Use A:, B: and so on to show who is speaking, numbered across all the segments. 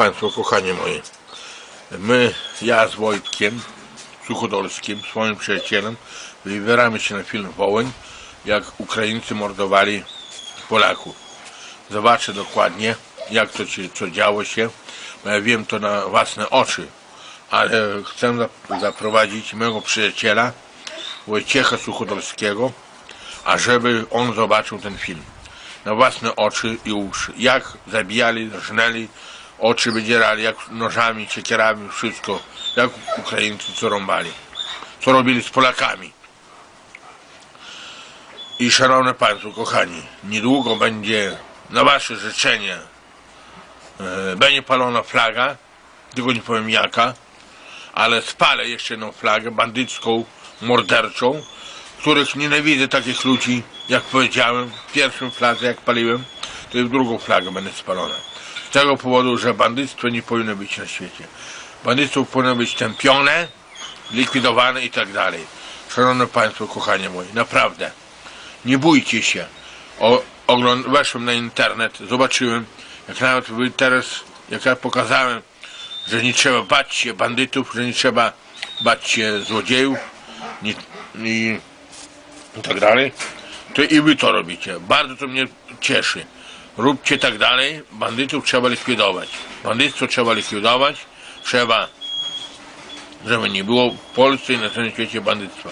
A: Państwo, kochani moi, my, ja z Wojtkiem Suchodolskim, swoim przyjacielem, wybieramy się na film Wołyń, jak Ukraińcy mordowali Polaków. Zobaczę dokładnie, jak to się, co działo się, bo ja wiem to na własne oczy, ale chcę zap- zaprowadzić mojego przyjaciela, Wojciecha Suchodolskiego, ażeby on zobaczył ten film na własne oczy i uszy. Jak zabijali, żnęli, oczy wydzierali, jak nożami, ciekierami, wszystko. Jak Ukraińcy co rąbali. Co robili z Polakami. I szanowne Państwo, kochani, niedługo będzie na Wasze życzenie e, będzie palona flaga, tylko nie powiem jaka, ale spalę jeszcze jedną flagę bandycką, morderczą, których nienawidzę takich ludzi, jak powiedziałem, w pierwszym fladze jak paliłem, to w drugą flagę będę spalona. Z tego powodu, że bandyctwo nie powinno być na świecie. Bandyctwo powinno być tępione, likwidowane i tak dalej. Szanowne Państwo, kochanie moje, naprawdę, nie bójcie się. O, weszłem na internet, zobaczyłem, jak nawet teraz, jak ja pokazałem, że nie trzeba bać się bandytów, że nie trzeba bać się złodziejów nie, i, i tak dalej, to i wy to robicie. Bardzo to mnie cieszy. Róbcie tak dalej, bandytów trzeba likwidować. Bandyctwo trzeba likwidować, trzeba, żeby nie było w Polsce i na całym świecie bandyctwa.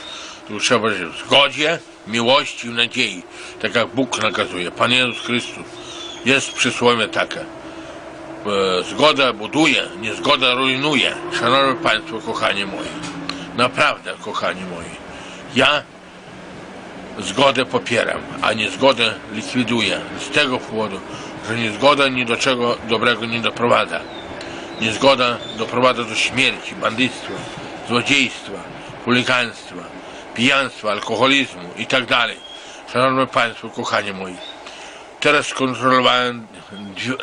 A: Tu trzeba żyć w zgodzie, miłości i nadziei, tak jak Bóg nakazuje. Pan Jezus Chrystus. Jest przysłowie takie. E, Zgoda buduje, niezgoda rujnuje. Szanowni Państwo, kochani moi. Naprawdę, kochani moi. Ja zgodę popieram, a niezgodę likwiduję. Z tego powodu, że niezgoda ni do czego dobrego nie doprowadza. Niezgoda doprowadza do śmierci, bandyctwa, złodziejstwa, chuligaństwa, pijanstwa, alkoholizmu i tak. Szanowni Państwo, kochani moi. Teraz skontrolowałem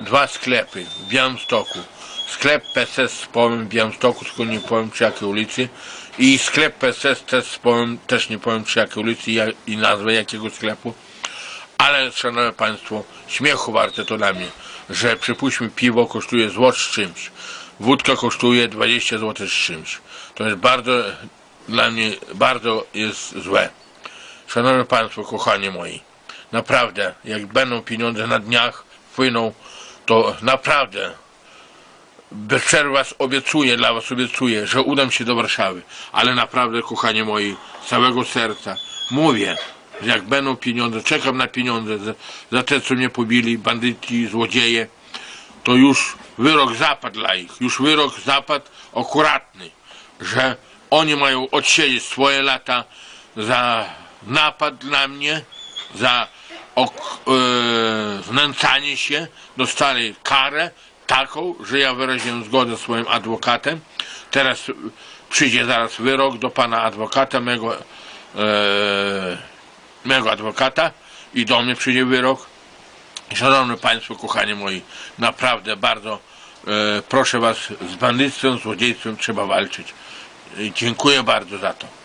A: dwa sklepy w Białymstoku. Sklep PSS z w Białymstoku, tylko nie powiem przy jakiej ulicy. I sklep PSS też z też nie powiem przy jakiej ulicy i, i nazwę jakiego sklepu. Ale szanowni Państwo, śmiechu warte to dla mnie, że przypuśćmy piwo kosztuje złot z czymś. Wódka kosztuje 20 zł z czymś. To jest bardzo, dla mnie bardzo jest złe. Szanowni Państwo, kochani moi, naprawdę, jak będą pieniądze na dniach, płyną, to naprawdę bez przerwy was obiecuję, dla was obiecuję, że udam się do Warszawy. Ale naprawdę, kochani moi, całego serca mówię, że jak będą pieniądze, czekam na pieniądze za, za te, co mnie pobili, bandyci, złodzieje, to już wyrok zapadł dla ich. Już wyrok zapadł akuratny, że oni mają odsiedzieć swoje lata za napad na mnie, za ok, e, znęcanie się, dostali karę taką, że ja wyraziłem zgodę swoim adwokatem. Teraz przyjdzie zaraz wyrok do pana adwokata, mego, e, mego adwokata i do mnie przyjdzie wyrok. Szanowni Państwo, kochani moi, naprawdę bardzo e, proszę Was, z bandyctwem, złodziejstwem trzeba walczyć. Dziękuję bardzo za to.